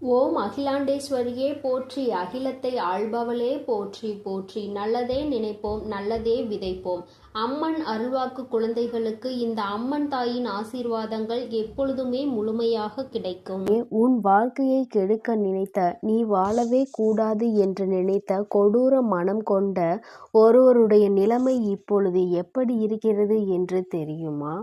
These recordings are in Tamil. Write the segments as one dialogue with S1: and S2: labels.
S1: ஓம் அகிலாண்டேஸ்வரியே போற்றி. அகிலத்தை ஆள்பவளே போற்றி போற்றி. நல்லதே நினைப்போம் நல்லதே விதைப்போம். அம்மன் அருள்வாக்கு குழந்தைகளுக்கு இந்த அம்மன் தாயின் ஆசீர்வாதங்கள் எப்பொழுதுமே முழுமையாக கிடைக்கும்.
S2: உன் வாழ்க்கையை கெடுக்க நினைத்த நீ வாழவே கூடாது என்று நினைத்த கொடூர மனம் கொண்ட ஒருவருடைய நிலைமை இப்பொழுது எப்படி இருக்கிறது என்று தெரியுமா?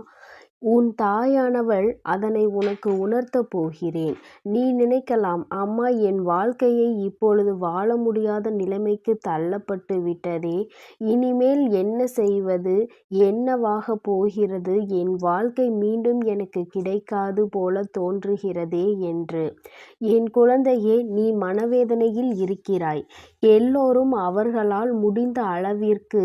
S2: உன் தாயானவள் அதனை உனக்கு உணர்த்தப் போகிறேன். நீ நினைக்கலாம் அம்மா என் வாழ்க்கையை இப்பொழுது வாழ முடியாத நிலைமைக்கு தள்ளப்பட்டு விட்டதே. இனிமேல் என்ன செய்வது என்னவாக போகிறது என் வாழ்க்கை மீண்டும் எனக்கு கிடைக்காது போல தோன்றுகிறதே என்று. என் குழந்தையே நீ மனவேதனையில் இருக்கிறாய். எல்லோரும் அவர்களால் முடிந்த அளவிற்கு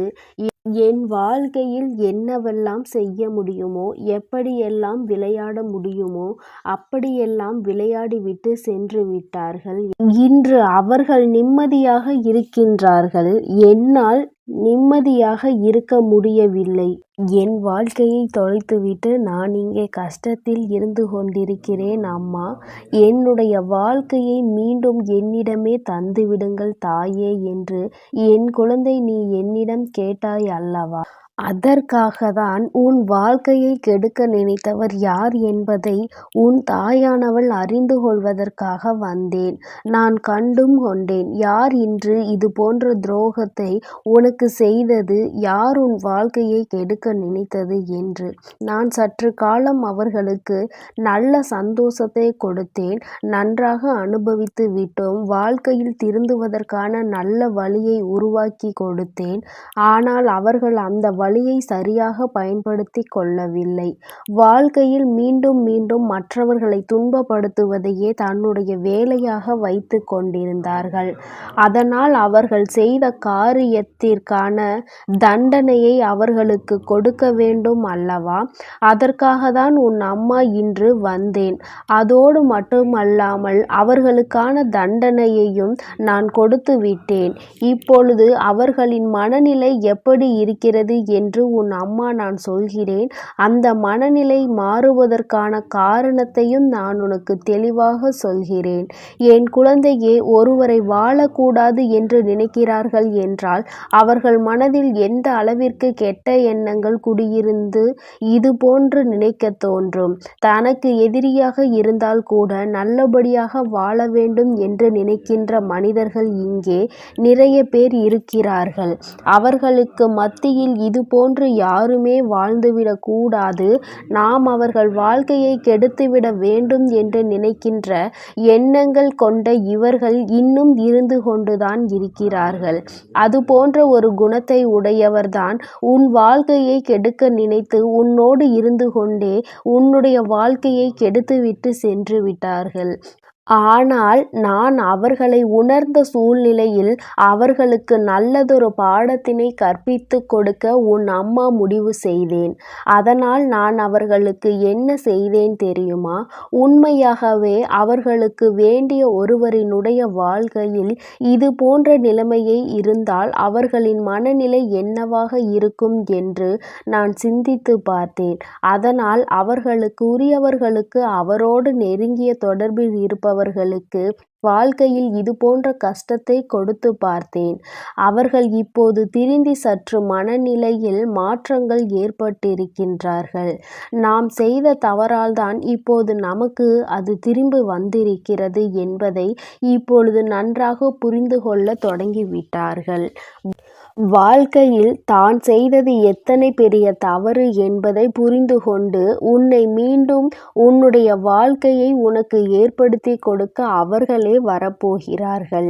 S2: என் வாழ்க்கையில் என்னவெல்லாம் செய்ய முடியுமோ எப்படியெல்லாம் விளையாட முடியுமோ அப்படியெல்லாம் விளையாடிவிட்டு சென்று விட்டார்கள். இன்று அவர்கள் நிம்மதியாக இருக்கின்றார்கள். என்னால் நிம்மதியாக இருக்க முடியவில்லை. என் வாழ்க்கையை தொலைத்துவிட்டு நான் இங்கே கஷ்டத்தில் இருந்து கொண்டிருக்கிறேன் அம்மா. என்னுடைய வாழ்க்கையை மீண்டும் என்னிடமே தந்துவிடுங்கள் தாயே என்று என் குழந்தை நீ என்னிடம் கேட்டாய் அல்லவா? அதற்காக தான் உன் வாழ்க்கையை கெடுக்க நினைத்தவர் யார் என்பதை உன் தாயானவள் அறிந்து கொள்வதற்காக வந்தேன். நான் கண்டும் கொண்டேன். யார் இன்று இது போன்ற துரோகத்தை உனக்கு செய்தது? யார் உன் வாழ்க்கையை கெடுக்க நினைத்தது என்று? நான் சற்று காலம் அவர்களுக்கு நல்ல சந்தோஷத்தை கொடுத்தேன். நன்றாக அனுபவித்து விட்டோம். வாழ்க்கையில் திருந்துவதற்கான நல்ல வழியை உருவாக்கி கொடுத்தேன். ஆனால் அவர்கள் அந்த வழியை சரியாக பயன்படுத்தி கொள்ளவில்லை. வாழ்க்கையில் மீண்டும் மீண்டும் மற்றவர்களை துன்பப்படுத்துவதையே தன்னுடைய வேலையாக வைத்து கொண்டிருந்தார்கள். அதனால் அவர்கள் செய்த காரியத்திற்கான தண்டனையை அவர்களுக்கு கொடுக்க வேண்டும் அல்லவா? அதற்காக தான் உன் அம்மா இன்று வந்தேன். அதோடு மட்டுமல்லாமல் அவர்களுக்கான தண்டனையையும் நான் கொடுத்து விட்டேன் இப்பொழுது அவர்களின் மனநிலை எப்படி இருக்கிறது என்று உன் அம்மா நான் சொல்கிறேன். அந்த மனநிலை மாறுவதற்கான காரணத்தையும் நான் உனக்கு தெளிவாக சொல்கிறேன். என் குழந்தையே ஒருவரை வாழக்கூடாது என்று நினைக்கிறார்கள் என்றால் அவர்கள் மனதில் எந்த அளவிற்கு கெட்ட எண்ணங்கள் குடியிருந்து இது போன்று நினைக்க தோன்றும். தனக்கு எதிரியாக இருந்தால் கூட நல்லபடியாக வாழ வேண்டும் என்று நினைக்கின்ற மனிதர்கள் இங்கே நிறைய பேர் இருக்கிறார்கள். அவர்களுக்கு மத்தியில் இது போன்று யாருமே வாழ்ந்துவிடக் கூடாது. நாம் அவர்கள் வாழ்க்கையை கெடுத்துவிட வேண்டும் என்று நினைக்கின்ற எண்ணங்கள் கொண்ட இவர்கள் இன்னும் இருந்து கொண்டுதான் இருக்கிறார்கள். அது போன்ற ஒரு குணத்தை உடையவர்தான் உன் வாழ்க்கையை கெடுக்க நினைத்து உன்னோடு இருந்து கொண்டே உன்னுடைய வாழ்க்கையை கெடுத்துவிட்டு சென்று விட்டார்கள். ஆனால் நான் அவர்களை உணர்ந்த சூழ்நிலையில் அவர்களுக்கு நல்லதொரு பாடத்தினை கற்பித்து கொடுக்க உன் அம்மா முடிவு செய்தேன். அதனால் நான் அவர்களுக்கு என்ன செய்தேன் தெரியுமா? உண்மையாகவே அவர்களுக்கு வேண்டிய ஒருவரினுடைய வாழ்க்கையில் இது போன்ற நிலைமையை இருந்தால் அவர்களின் மனநிலை என்னவாக இருக்கும் என்று நான் சிந்தித்து பார்த்தேன். அதனால் அவர்களுக்கு உரியவர்களுக்கு அவரோடு நெருங்கிய தொடர்பில் இருப்பவர் அவர்களுக்கு வாழ்க்கையில் இது போன்ற கஷ்டத்தை கொடுத்து பார்த்தேன். அவர்கள் இப்போது திருந்தி சற்று மனநிலையில் மாற்றங்கள் ஏற்பட்டிருக்கின்றார்கள். நாம் செய்த தவறால்தான் இப்போது நமக்கு அது திரும்பி வந்திருக்கிறது என்பதை இப்பொழுது நன்றாக புரிந்து கொள்ள தொடங்கிவிட்டார்கள். வாழ்க்கையில் தான் செய்தது எத்தனை பெரிய தவறு என்பதை புரிந்து கொண்டு உன்னை மீண்டும் உன்னுடைய வாழ்க்கையை உனக்கு ஏற்படுத்தி கொடுக்க அவர்களே வரப்போகிறார்கள்.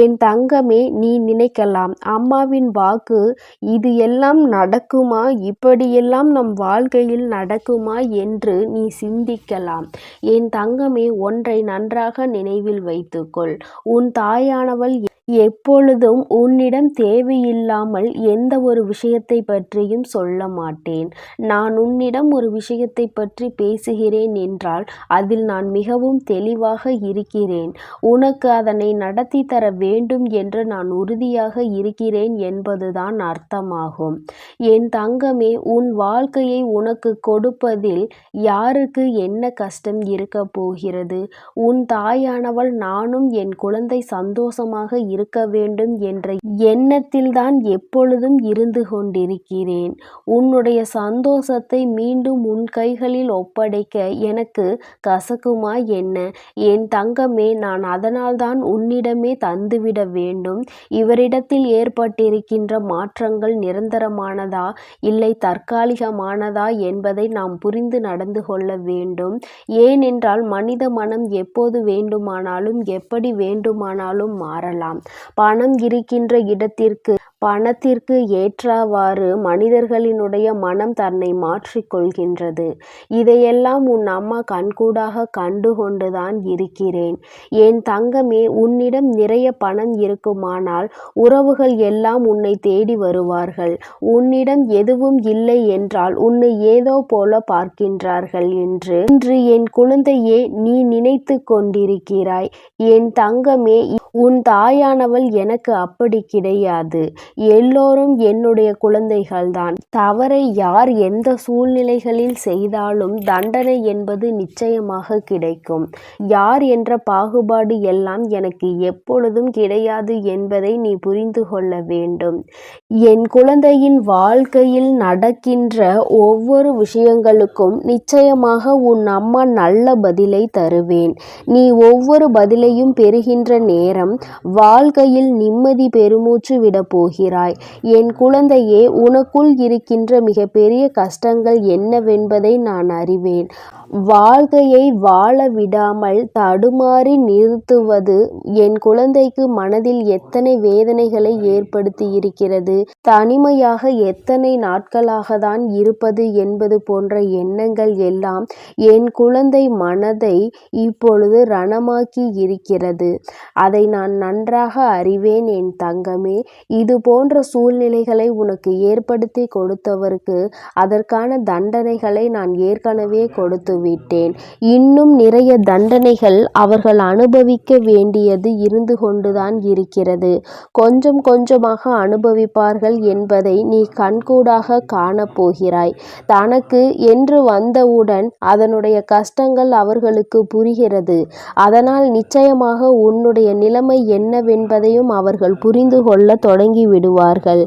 S2: என் தங்கமே நீ நினைக்கலாம் அம்மாவின் வாக்கு இது எல்லாம் நடக்குமா? இப்படியெல்லாம் நம் வாழ்க்கையில் நடக்குமா? என்று நீ சிந்திக்கலாம். என் தங்கமே ஒன்றை நன்றாக நினைவில் வைத்துக்கொள். உன் தாயானவள் எப்பொழுதும் உன்னிடம் தேவையில்லாமல் எந்த ஒரு விஷயத்தை பற்றியும் சொல்ல மாட்டேன். நான் உன்னிடம் ஒரு விஷயத்தை பற்றி பேசுகிறேன் என்றால் அதில் நான் மிகவும் தெளிவாக இருக்கிறேன். உனக்கு அதனை நடத்தி தர வேண்டும் என்று நான் உறுதியாக இருக்கிறேன் என்பதுதான் அர்த்தமாகும். என் தங்கமே உன் வாழ்க்கையை உனக்கு கொடுப்பதில் யாருக்கு என்ன கஷ்டம் இருக்க போகிறது? உன் தாயானவள் நானும் என் குழந்தை சந்தோஷமாக இருக்க வேண்டும் என்ற எண்ணத்தில்தான் எப்பொழுதும் இருந்து கொண்டிருக்கிறேன். உன்னுடைய சந்தோஷத்தை மீண்டும் உன் கைகளில் ஒப்படைக்க எனக்கு கசக்குமா என்ன? என் தங்கமே நான் அதனால்தான் உன்னிடமே தந்துவிட வேண்டும். இவரிடத்தில் ஏற்பட்டிருக்கின்ற மாற்றங்கள் நிரந்தரமானதா இல்லை தற்காலிகமானதா என்பதை நாம் புரிந்து நடந்து கொள்ள வேண்டும். ஏனென்றால் மனித மனம் எப்போது வேண்டுமானாலும் எப்படி வேண்டுமானாலும் மாறலாம். பணம் இருக்கின்ற இடத்திற்கு பணத்திற்கு ஏற்றவாறு மனிதர்களினுடைய மனம் தன்னை மாற்றிக்கொள்கின்றது இதையெல்லாம் உன் அம்மா கண்கூடாக கண்டுகொண்டுதான் இருக்கிறேன். என் தங்கமே உன்னிடம் நிறைய பணம் இருக்குமானால் உறவுகள் எல்லாம் உன்னை தேடி வருவார்கள். உன்னிடம் எதுவும் இல்லை என்றால் உன்னை ஏதோ போல பார்க்கின்றார்கள் என்று. இன்று என் குழந்தையே நீ நினைத்து கொண்டிருக்கிறாய். என் தங்கமே உன் தாயானவள் எனக்கு அப்படி கிடையாது. எல்லோரும் என்னுடைய குழந்தைகள்தான். தவறை யார் எந்த சூழ்நிலைகளில் செய்தாலும் தண்டனை என்பது நிச்சயமாக கிடைக்கும். யார் என்ற பாகுபாடு எல்லாம் எனக்கு எப்பொழுதும் கிடையாது என்பதை நீ புரிந்து கொள்ள வேண்டும். என் குழந்தையின் வாழ்க்கையில் நடக்கின்ற ஒவ்வொரு விஷயங்களுக்கும் நிச்சயமாக உன் அம்மா நல்ல பதிலை தருவேன். நீ ஒவ்வொரு பதிலையும் பெறுகின்ற நேரம் வாழ்க்கையில் நிம்மதி பெருமூச்சு விட போகிறாய் என் குழந்தையே உனக்குள் இருக்கின்ற மிகப்பெரிய கஷ்டங்கள் என்னவென்பதை நான் அறிவேன். வாழ்க்கையை வாழ விடாமல் தடுமாறி நிறுத்துவது என் குழந்தைக்கு மனதில் எத்தனை வேதனைகளை ஏற்படுத்தி இருக்கிறது தனிமையாக எத்தனை நாட்களாக தான் இருப்பது என்பது போன்ற எண்ணங்கள் எல்லாம் என் குழந்தை மனதை இப்பொழுது ரணமாக்கி இருக்கிறது. அதை நான் நன்றாக அறிவேன் என் தங்கமே. இது போன்ற சூழ்நிலைகளை உனக்கு ஏற்படுத்தி கொடுத்தவருக்கு அதற்கான தண்டனைகளை நான் ஏற்கனவே கொடுத்து விட்டேன். இன்னும் நிறைய தண்டனைகள் அவர்கள் அனுபவிக்க வேண்டியது இருந்து கொண்டுதான் இருக்கிறது. கொஞ்சம் கொஞ்சமாக அனுபவிப்பார்கள் என்பதை நீ கண்கூடாக காணப்போகிறாய். தனக்கு என்று வந்தவுடன் அதனுடைய கஷ்டங்கள் அவர்களுக்கு புரிகிறது. அதனால் நிச்சயமாக உன்னுடைய நிலைமை என்னவென்பதையும் அவர்கள் புரிந்து கொள்ள தொடங்கி விடுவார்கள்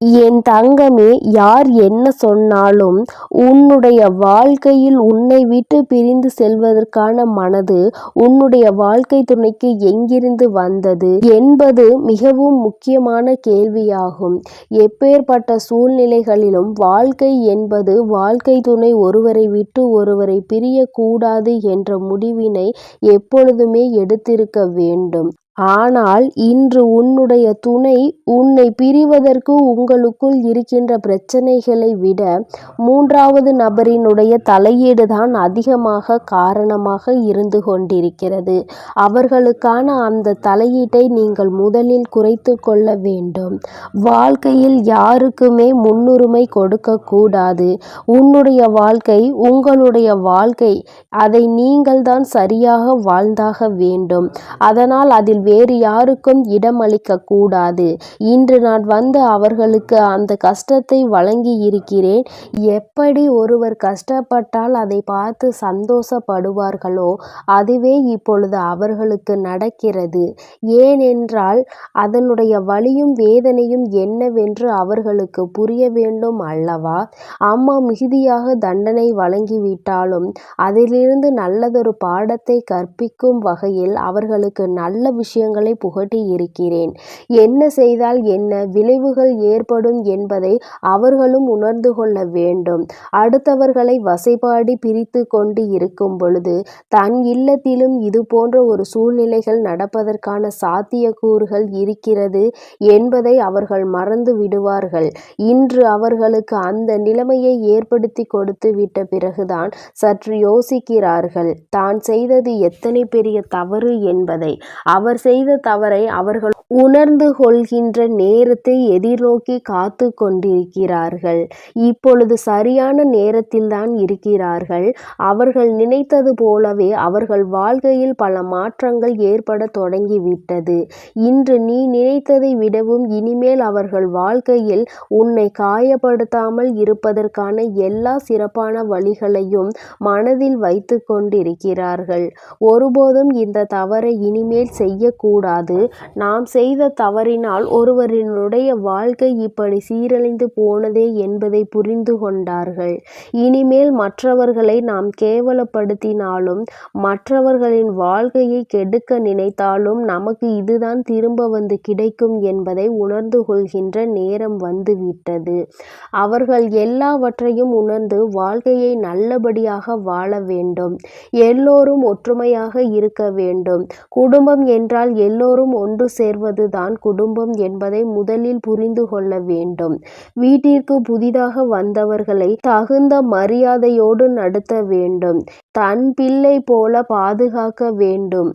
S2: என் தங்கமே யார் என்ன சொன்னாலும் உன்னுடைய வாழ்க்கையில் உன்னை விட்டு பிரிந்து செல்வதற்கான மனது உன்னுடைய வாழ்க்கை துணைக்கு எங்கிருந்து வந்தது என்பது மிகவும் முக்கியமான கேள்வியாகும். எப்பேற்பட்ட சூழ்நிலைகளிலும் வாழ்க்கை என்பது வாழ்க்கை துணை ஒருவரை விட்டு ஒருவரை பிரியக்கூடாது என்ற முடிவினை எப்பொழுதுமே எடுத்திருக்க வேண்டும். ஆனால் இன்று உன்னுடைய துணை உன்னை பிரிவதற்கு உங்களுக்குள் இருக்கின்ற பிரச்சனைகளை விட மூன்றாவது நபரினுடைய தலையீடுதான் அதிகமாக காரணமாக இருந்து கொண்டிருக்கிறது. அவர்களுக்கான அந்த தலையீட்டை நீங்கள் முதலில் குறைத்து கொள்ள வேண்டும். வாழ்க்கையில் யாருக்குமே முன்னுரிமை கொடுக்கக்கூடாது உன்னுடைய வாழ்க்கை உங்களுடைய வாழ்க்கை அதை நீங்கள்தான் சரியாக வாழ்ந்தாக வேண்டும். அதனால் அதில் வேறு யாருக்கும் இடம் அளிக்கக்கூடாது இன்று நான் வந்து அவர்களுக்கு அந்த கஷ்டத்தை வழங்கி இருக்கிறேன் எப்படி ஒருவர் கஷ்டப்பட்டால் அதை பார்த்து சந்தோஷப்படுவார்களோ அதுவே இப்பொழுது அவர்களுக்கு நடக்கிறது. ஏனென்றால் அதனுடைய வலியும் வேதனையும் என்னவென்று அவர்களுக்கு புரிய வேண்டும் அல்லவா? அம்மா மிகுதியாக தண்டனை வழங்கிவிட்டாலும் அதிலிருந்து நல்லதொரு பாடத்தை கற்பிக்கும் வகையில் அவர்களுக்கு நல்ல விஷயம் விஷயங்களை புகட்டி இருக்கிறேன். என்ன செய்தால் என்ன? விளைவுகள் ஏற்படும் என்பதை அவர்களும் உணர்ந்து கொள்ள வேண்டும். அடுத்தவர்களை வசைபாடி பிரித்து கொண்டு இருக்கும் பொழுது தன் இல்லத்திலும் இது போன்ற ஒரு சூழ்நிலைகள் நடப்பதற்கான சாத்தியக்கூறுகள் இருக்கிறது என்பதை அவர்கள் மறந்து விடுவார்கள். இன்று அவர்களுக்கு அந்த நிலைமையை ஏற்படுத்தி கொடுத்து விட்ட பிறகுதான் சற்று யோசிக்கிறார்கள். தான் செய்தது எத்தனை பெரிய தவறு என்பதை. அவர் அவர் செய்த தவறை அவர்கள் உணர்ந்து கொள்கின்ற நேரத்தை எதிர்நோக்கி காத்து கொண்டிருக்கிறார்கள். இப்பொழுது சரியான நேரத்தில்தான் இருக்கிறார்கள். அவர்கள் நினைத்தது போலவே அவர்கள் வாழ்க்கையில் பல மாற்றங்கள் ஏற்பட தொடங்கிவிட்டது. இன்று நீ நினைத்ததை விடவும் இனிமேல் அவர்கள் வாழ்க்கையில் உன்னை காயப்படுத்தாமல் இருப்பதற்கான எல்லா சிறப்பான வழிகளையும் மனதில் வைத்து கொண்டிருக்கிறார்கள். ஒருபோதும் இந்த தவறை இனிமேல் செய்ய செய்யக்கூடாது. நாம் செய்த தவறினால் ஒருவரினுடைய வாழ்க்கை இப்படி சீரழிந்து போனதே என்பதை புரிந்து கொண்டார்கள். இனிமேல் மற்றவர்களை நாம் கேவலப்படுத்தினாலும் மற்றவர்களின் வாழ்க்கையை கெடுக்க நினைத்தாலும் நமக்கு இதுதான் திரும்ப வந்து கிடைக்கும் என்பதை உணர்ந்து கொள்கின்ற நேரம் வந்துவிட்டது. அவர்கள் எல்லாவற்றையும் உணர்ந்து வாழ்க்கையை நல்லபடியாக வாழ வேண்டும். எல்லோரும் ஒற்றுமையாக இருக்க வேண்டும். குடும்பம் என்ற என்றால் எல்லோரும் ஒன்று சேர்வதுதான் குடும்பம் என்பதை முதலில் புரிந்து கொள்ள வேண்டும். வீட்டிற்கு புதிதாக வந்தவர்களை தகுந்த மரியாதையோடு நடத்த வேண்டும். தன் பிள்ளை போல பாதுகாக்க வேண்டும்.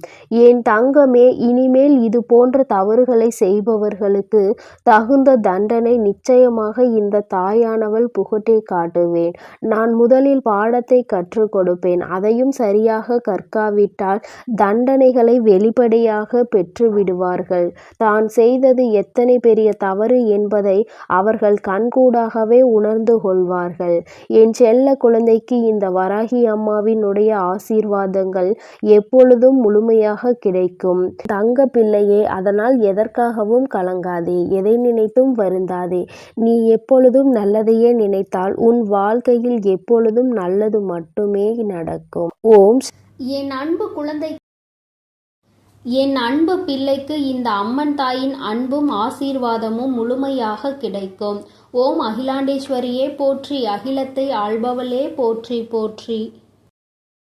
S2: என் தங்கமே இனிமேல் இது போன்ற தவறுகளை செய்பவர்களுக்கு தகுந்த தண்டனை நிச்சயமாக இந்த தாயானவள் புகட்டை காட்டுவேன். நான் முதலில் பாடத்தை கற்றுக் கொடுப்பேன். அதையும் சரியாக கற்காவிட்டால் தண்டனைகளை வெளிப்படையாக பெற்று விடுவார்கள். தான் செய்தது எத்தனை பெரிய தவறு என்பதை அவர்கள் கண்கூடாகவே உணர்ந்து கொள்வார்கள். என் செல்ல குழந்தைக்கு இந்த வராகி அம்மாவின் அம்மாவினுடைய ஆசீர்வாதங்கள் எப்பொழுதும் முழுமையாக கிடைக்கும். தங்க பிள்ளையே அதனால் எதற்காகவும் கலங்காதே எதை நினைத்தும் வருந்தாதே. நீ எப்பொழுதும் நல்லதையே நினைத்தால் உன் வாழ்க்கையில் எப்பொழுதும் நல்லது மட்டுமே நடக்கும். ஓம்
S1: என் அன்பு குழந்தை என் அன்பு பிள்ளைக்கு இந்த அம்மன் தாயின் அன்பும் ஆசீர்வாதமும் முழுமையாக கிடைக்கும். ஓம் அகிலாண்டேஸ்வரியே போற்றி அகிலத்தை ஆள்பவளே போற்றி போற்றி.